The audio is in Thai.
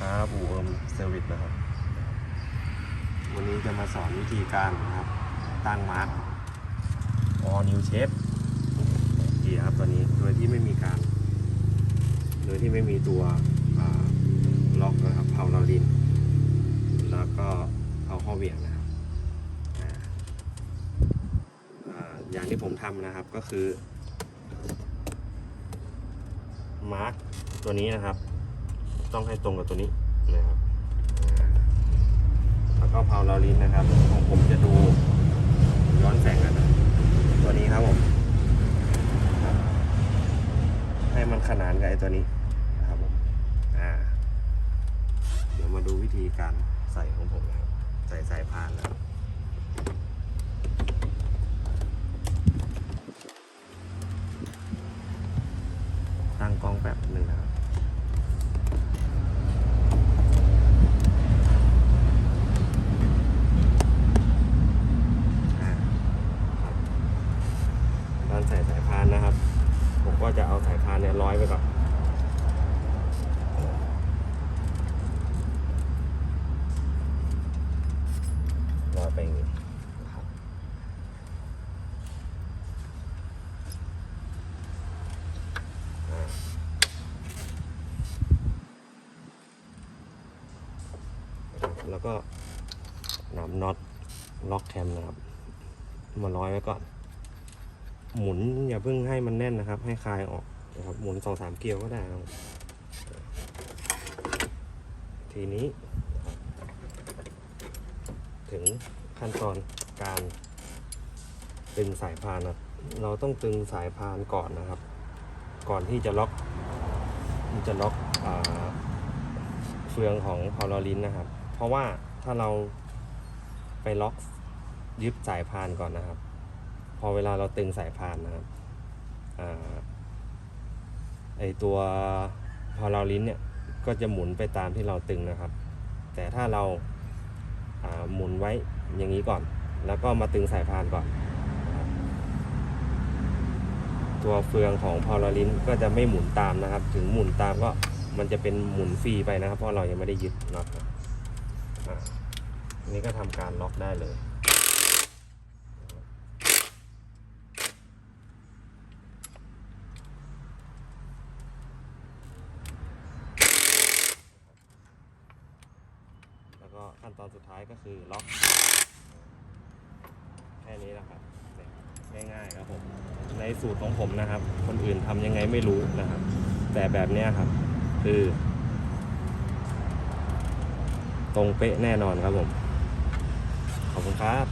ครับอูเอิมเซอร์วิสนะครับ วันนี้จะมาสอนวิธีการนะครับ ตั้งมาร์กออนิวเชฟดีครับตัวนี้โดยที่ไม่มีการ โดยที่ไม่มีตัวอ่าล็อกนะครับเพาเราดิน แล้วก็เอาข้อเหวี่ยงนะครับอ่าอ่าอย่างที่ผมทำนะครับก็คือมาร์กตัวนี้นะครับ ต้องให้ตรงกับตัวนี้นะครับแล้วก็เพาเราลินนะครับ ของผมจะดูย้อนแสงกันนะตัวนี้ครับผมให้มันขนานกับไอ้ตัวนี้นะครับผมอ่าเดี๋ยวมาดูวิธีการใส่ของผมนะครับ ใส่สายพานนะครับ ตั้งกล้องแบบหนึ่งนะครับ อ่าครับตอนใส่สายพานนะครับ ผมก็ จะเอาสายพานเนี่ยร้อยไปก่อนร้อยไปอย่างนี้นะครับแล้วก็นำน็อตล็อกแคมนะครับ มาร้อยไว้ก่อน หมุนอย่าเพิ่งให้มันแน่นนะครับ ให้คลายออกนะครับหมุนสองสามเกลียวก็ได้ครับทีนี้ ถึงขั้นตอนการตึงสายพานนะเราต้องตึงสายพานก่อนนะครับ ก่อนที่จะล็อกจะล็อกเฟืองของพอลอลินนะครับ เพราะว่าถ้าเราไปล็อกยึดสายพานก่อนนะครับ พอเวลาเราตึงสายพานนะครับอไอตัวพอเราลิ้นเนี่ยก็จะหมุนไปตามที่เราตึงนะครับ แต่ถ้าเราาหมุนไว้อย่างนี้ก่อน แล้วก็มาตึงสายพานก่อน ตัวเฟืองของพอลาลิ้นก็จะไม่หมุนตามนะครับ ถึงหมุนตามก็มันจะเป็นหมุนฟรีไปนะครับ เพราะเรายังไม่ได้ยึดน็อตอันนี้ก็ทำการล็อกได้เลย แล้ว ก็ขั้นตอนสุดท้ายก็คือล็อก แค่นี้นะครับง่ายๆครับผม ในสูตรของผมนะครับ คนอื่นทำยังไงไม่รู้นะครับ แต่แบบนี้ครับ คือ ตรงเป๊ะแน่นอนครับผม ขอบคุณครับ